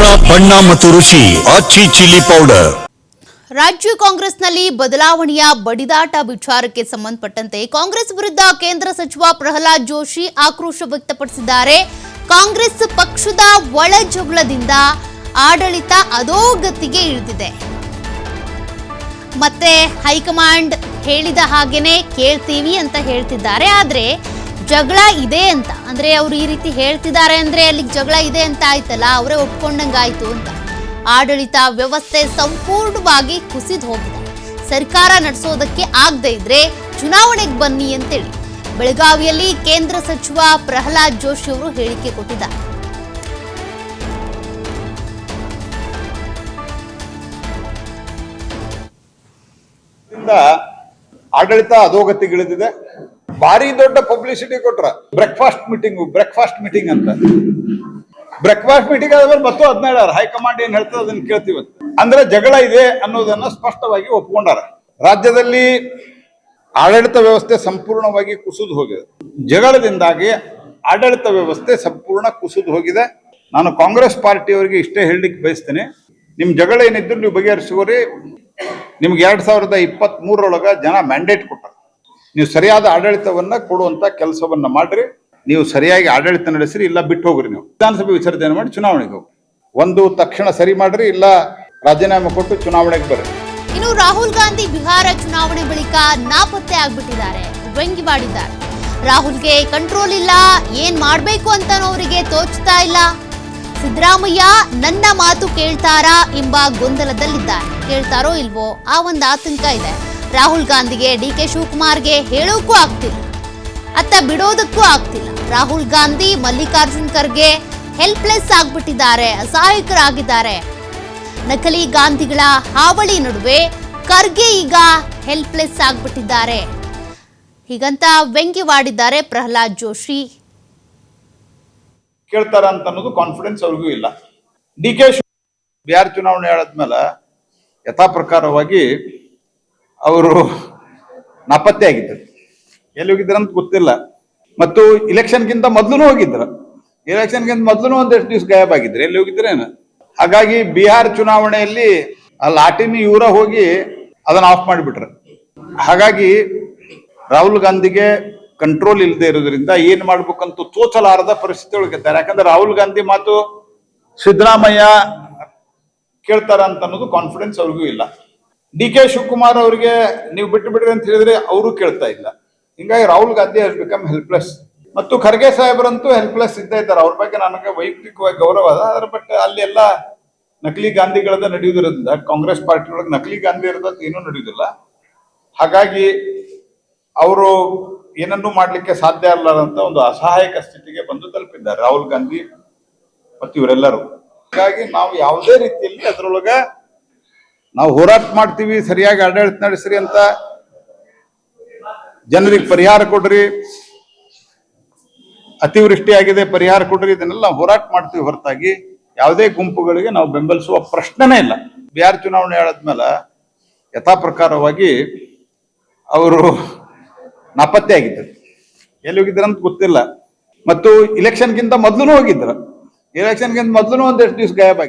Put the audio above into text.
ಖಾರ ಬಣ್ಣ ಮತ್ತು ಚಿಲ್ಲಿ ಪೌಡರ್. ರಾಜ್ಯ ಕಾಂಗ್ರೆಸ್ನಲ್ಲಿ ಬದಲಾವಣೆಯ ಬಡಿದಾಟ ವಿಚಾರಕ್ಕೆ ಸಂಬಂಧಪಟ್ಟಂತೆ ಕಾಂಗ್ರೆಸ್ ವಿರುದ್ಧ ಕೇಂದ್ರ ಸಚಿವ ಪ್ರಹ್ಲಾದ್ ಜೋಶಿ ಆಕ್ರೋಶ ವ್ಯಕ್ತಪಡಿಸಿದ್ದಾರೆ. ಕಾಂಗ್ರೆಸ್ ಪಕ್ಷದ ಒಳ ಜಗಳದಿಂದ ಆಡಳಿತ ಅಧೋಗತಿಗೆ ಇಳಿದಿದೆ. ಮತ್ತೆ ಹೈಕಮಾಂಡ್ ಹೇಳಿದ ಹಾಗೇನೆ ಕೇಳ್ತೀವಿ ಅಂತ ಹೇಳ್ತಿದ್ದಾರೆ. ಆದ್ರೆ ಜಗಳ ಇದೆ ಅಂತ. ಅಂದ್ರೆ ಅವ್ರು ಈ ರೀತಿ ಹೇಳ್ತಿದ್ದಾರೆ ಅಂದ್ರೆ ಅಲ್ಲಿಗೆ ಜಗಳ ಇದೆ ಅಂತ ಆಯ್ತಲ್ಲ, ಅವರೇ ಒಪ್ಕೊಂಡಂಗಾಯ್ತು ಅಂತ. ಆಡಳಿತ ವ್ಯವಸ್ಥೆ ಸಂಪೂರ್ಣವಾಗಿ ಕುಸಿದು ಹೋಗಿದೆ. ಸರ್ಕಾರ ನಡೆಸೋದಕ್ಕೆ ಆಗದೆ ಇದ್ರೆ ಚುನಾವಣೆಗೆ ಬನ್ನಿ ಅಂತೇಳಿ. ಬೆಳಗಾವಿಯಲ್ಲಿ ಕೇಂದ್ರ ಸಚಿವ ಪ್ರಹ್ಲಾದ್ ಜೋಶಿ ಅವರು ಹೇಳಿಕೆ ಕೊಟ್ಟಿದ್ದಾರೆ. ಆಡಳಿತ ಅಧೋಗತಿಗಿಳಿದಿದೆ. ಭಾರಿ ದೊಡ್ಡ ಪಬ್ಲಿಸಿಟಿ ಕೊಟ್ರ. ಬ್ರೇಕ್ಫಾಸ್ಟ್ ಮೀಟಿಂಗ್ ಬ್ರೇಕ್ಫಾಸ್ಟ್ ಮೀಟಿಂಗ್ ಅಂತ. ಬ್ರೇಕ್ಫಾಸ್ಟ್ ಮೀಟಿಂಗ್ ಆದ್ಮೇಲೆ ಮತ್ತೂ ಅದನ್ನ ಹೇಳಾರ ಹೈಕಮಾಂಡ್ ಏನ್ ಹೇಳ್ತದೆ ಅದನ್ನ ಕೇಳ್ತೀವಿ ಅಂದ್ರೆ ಜಗಳ ಇದೆ ಅನ್ನೋದನ್ನ ಸ್ಪಷ್ಟವಾಗಿ ಒಪ್ಕೊಂಡಾರ. ರಾಜ್ಯದಲ್ಲಿ ಆಡಳಿತ ವ್ಯವಸ್ಥೆ ಸಂಪೂರ್ಣವಾಗಿ ಕುಸಿದು ಹೋಗಿದೆ. ಜಗಳದಿಂದಾಗಿ ಆಡಳಿತ ವ್ಯವಸ್ಥೆ ಸಂಪೂರ್ಣ ಕುಸಿದು ಹೋಗಿದೆ. ನಾನು ಕಾಂಗ್ರೆಸ್ ಪಾರ್ಟಿಯವರಿಗೆ ಇಷ್ಟೇ ಹೇಳಲಿಕ್ಕೆ ಬಯಸ್ತೇನೆ. ನಿಮ್ ಜಗಳ ಏನಿದ್ರು ನೀವು ಬಗೆಹರಿಸುವ ನಿಮ್ಗೆ ಎರಡ್ ಸಾವಿರದ ಇಪ್ಪತ್ತ್ ಜನ ಮ್ಯಾಂಡೇಟ್ ಕೊಟ್ಟರು. ನೀವು ಸರಿಯಾದ ಆಡಳಿತವನ್ನ ಕೊಡುವಂತ ಕೆಲಸವನ್ನ ಮಾಡ್ರಿ. ನೀವು ಸರಿಯಾಗಿ ಆಡಳಿತ ನಡೆಸಿರಿ, ಇಲ್ಲ ಬಿಟ್ಟು ಹೋಗ್ರಿ ನೀವು. ವಿಧಾನಸಭೆ ವಿಸರ್ಜನೆ ಮಾಡಿ ಚುನಾವಣೆಗೆ ಹೋಗಿ ಒಂದು ತಕ್ಷಣ ಸರಿ ಮಾಡ್ರಿ, ಇಲ್ಲ ರಾಜೀನಾಮೆ ಕೊಟ್ಟು ಚುನಾವಣೆಗೆ ಬರ್ರಿ. ಇನ್ನು ರಾಹುಲ್ ಗಾಂಧಿ ಬಿಹಾರ ಚುನಾವಣೆ ಬಳಿಕ ನಾಪತ್ತೆ ಆಗ್ಬಿಟ್ಟಿದ್ದಾರೆ. ವ್ಯಂಗ್ಯವಾಡಿದ್ದಾರೆ ರಾಹುಲ್ಗೆ ಕಂಟ್ರೋಲ್ ಇಲ್ಲ, ಏನ್ ಮಾಡ್ಬೇಕು ಅಂತ ಅವರಿಗೆ ತೋಚ್ತಾ ಇಲ್ಲ. ಸಿದ್ದರಾಮಯ್ಯ ನನ್ನ ಮಾತು ಕೇಳ್ತಾರಾ ಎಂಬ ಗೊಂದಲದಲ್ಲಿದ್ದಾರೆ. ಕೇಳ್ತಾರೋ ಇಲ್ವೋ, ಆ ಒಂದು ಆತಂಕ ಇದೆ. ರಾಹುಲ್ ಗಾಂಧಿಗೆ ಡಿ ಕೆ ಶಿವಕುಮಾರ್ಗೆ ಹೇಳೋಕ್ಕೂ ಆಗ್ತಿಲ್ಲ. ಅತ್ತ ಬಿಡೋದಕ್ಕೂ ಆಗ್ತಿಲ್ಲ. ರಾಹುಲ್ ಗಾಂಧಿ, ಮಲ್ಲಿಕಾರ್ಜುನ್ ಖರ್ಗೆ ಹೆಲ್ಪ್ಲೆಸ್ ಆಗ್ಬಿಟ್ಟಿದ್ದಾರೆ, ಅಸಹಾಯಕರಾಗಿದ್ದಾರೆ. ನಕಲಿ ಗಾಂಧಿಗಳ ಹಾವಳಿ ನಡುವೆ ಖರ್ಗೆ ಈಗ ಹೆಲ್ಪ್ಲೆಸ್ ಆಗ್ಬಿಟ್ಟಿದ್ದಾರೆ. ಹೀಗಂತ ವ್ಯಂಗ್ಯವಾಡಿದ್ದಾರೆ ಪ್ರಹ್ಲಾದ್ ಜೋಶಿ. ಕೇಳ್ತಾರ ಅಂತ ಅನ್ನೋದು ಕಾನ್ಫಿಡೆನ್ಸ್ ಅವ್ರಿಗೂ ಇಲ್ಲ. ಡಿ ಕೆ ಬಿಹಾರ್ ಚುನಾವಣೆ ಹೇಳದ್ಮೇಲೆ ಯಥಾ ಪ್ರಕಾರವಾಗಿ ಅವರು ನಾಪತ್ತೆ ಆಗಿದ್ದರು. ಎಲ್ಲಿ ಹೋಗಿದ್ರಂತ ಗೊತ್ತಿಲ್ಲ. ಮತ್ತು ಇಲೆಕ್ಷನ್ಗಿಂತ ಮೊದಲು ಹೋಗಿದ್ರು ಇಲೆಕ್ಷನ್ಗಿಂತ ಮೊದಲು ಒಂದೆಷ್ಟು ದಿವಸ ಗಾಯಬ್ ಆಗಿದ್ರು ಎಲ್ಲಿ ಹೋಗಿದ್ರೇನು ಹಾಗಾಗಿ ಬಿಹಾರ್ ಚುನಾವಣೆಯಲ್ಲಿ ಆ ಲಾಟಿನಿ ಇವರ ಹೋಗಿ ಅದನ್ನ ಆಫ್ ಮಾಡಿಬಿಟ್ರು. ಹಾಗಾಗಿ ರಾಹುಲ್ ಗಾಂಧಿಗೆ ಕಂಟ್ರೋಲ್ ಇಲ್ಲದೆ ಇರೋದ್ರಿಂದ ಏನ್ ಮಾಡ್ಬೇಕಂತ ತೋಚಲಾರದ ಪರಿಸ್ಥಿತಿ ಒಳಗಿದ್ದಾರೆ ಯಾಕಂದ್ರೆ ರಾಹುಲ್ ಗಾಂಧಿ ಮಾತು ಸಿದ್ದರಾಮಯ್ಯ ಕೇಳ್ತಾರ ಅಂತ ಅನ್ನೋದು ಕಾನ್ಫಿಡೆನ್ಸ್ ಅವ್ರಿಗೂ ಇಲ್ಲ. ಡಿ ಕೆ ಶಿವಕುಮಾರ್ ಅವರಿಗೆ ನೀವು ಬಿಟ್ಟು ಬಿಡ್ರಿ ಅಂತ ಹೇಳಿದ್ರೆ ಅವರು ಕೇಳ್ತಾ ಇಲ್ಲ. ಹಿಂಗಾಗಿ Rahul Gandhi has become helpless ಮತ್ತು ಖರ್ಗೆ ಸಾಹೇಬರಂತೂ ಹೆಲ್ಪ್ಲೆಸ್ ಇದ್ದೇ ಇದ್ದಾರೆ. ಅವ್ರ ಬಗ್ಗೆ ನನಗೆ ವೈಯಕ್ತಿಕವಾಗಿ ಗೌರವ ಅದ. ಆದ್ರೆ ಬಟ್ ಅಲ್ಲಿ ಎಲ್ಲ ನಕಲಿ ಗಾಂಧಿಗಳದ ನಡೆಯುವುದರಿಂದ, ಕಾಂಗ್ರೆಸ್ ಪಾರ್ಟಿ ಒಳಗೆ ನಕಲಿ ಗಾಂಧಿ ಇರೋದಂತ ಏನೂ ನಡೆಯುವುದಿಲ್ಲ. ಹಾಗಾಗಿ ಅವರು ಏನನ್ನೂ ಮಾಡಲಿಕ್ಕೆ ಸಾಧ್ಯ ಅಲ್ಲದಂತ ಒಂದು ಅಸಹಾಯಕ ಸ್ಥಿತಿಗೆ ಬಂದು ತಲುಪಿದ್ದಾರೆ ರಾಹುಲ್ ಗಾಂಧಿ ಮತ್ತು ಇವರೆಲ್ಲರೂ. ಹಾಗಾಗಿ ನಾವು ಯಾವುದೇ ರೀತಿಯಲ್ಲಿ ಅದರೊಳಗ ನಾವು ಹೋರಾಟ ಮಾಡ್ತೀವಿ, ಸರಿಯಾಗಿ ಆಡಳಿತ ನಡೆಸ್ರಿ ಅಂತ ಜನರಿಗೆ ಪರಿಹಾರ ಕೊಡ್ರಿ. ಅತಿವೃಷ್ಟಿ ಆಗಿದೆ ಪರಿಹಾರ ಕೊಡ್ರಿ. ಇದನ್ನೆಲ್ಲ ಹೋರಾಟ ಮಾಡ್ತೀವಿ ಹೊರತಾಗಿ. ಯಾವುದೇ ಗುಂಪುಗಳಿಗೆ ನಾವು ಬೆಂಬಲಿಸುವ ಪ್ರಶ್ನೆನೇ ಇಲ್ಲ. ಬಿಹಾರ್ ಚುನಾವಣೆ ಆದ್ಮೇಲೆ ಯಥಾ ಪ್ರಕಾರವಾಗಿ ಅವರು ನಾಪತ್ತೆ ಆಗಿದ್ದರು. ಎಲ್ಲಿ ಹೋಗಿದ್ರು ಅಂತ ಗೊತ್ತಿಲ್ಲ. ಮತ್ತು ಇಲೆಕ್ಷನ್ಗಿಂತ ಮೊದಲು ಹೋಗಿದ್ರು ಇಲೆಕ್ಷನ್ಗಿಂತ ಮೊದಲು ಒಂದೆಷ್ಟು ದಿವಸ ಗಾಯಬ್ ಆಗಿದ್ರು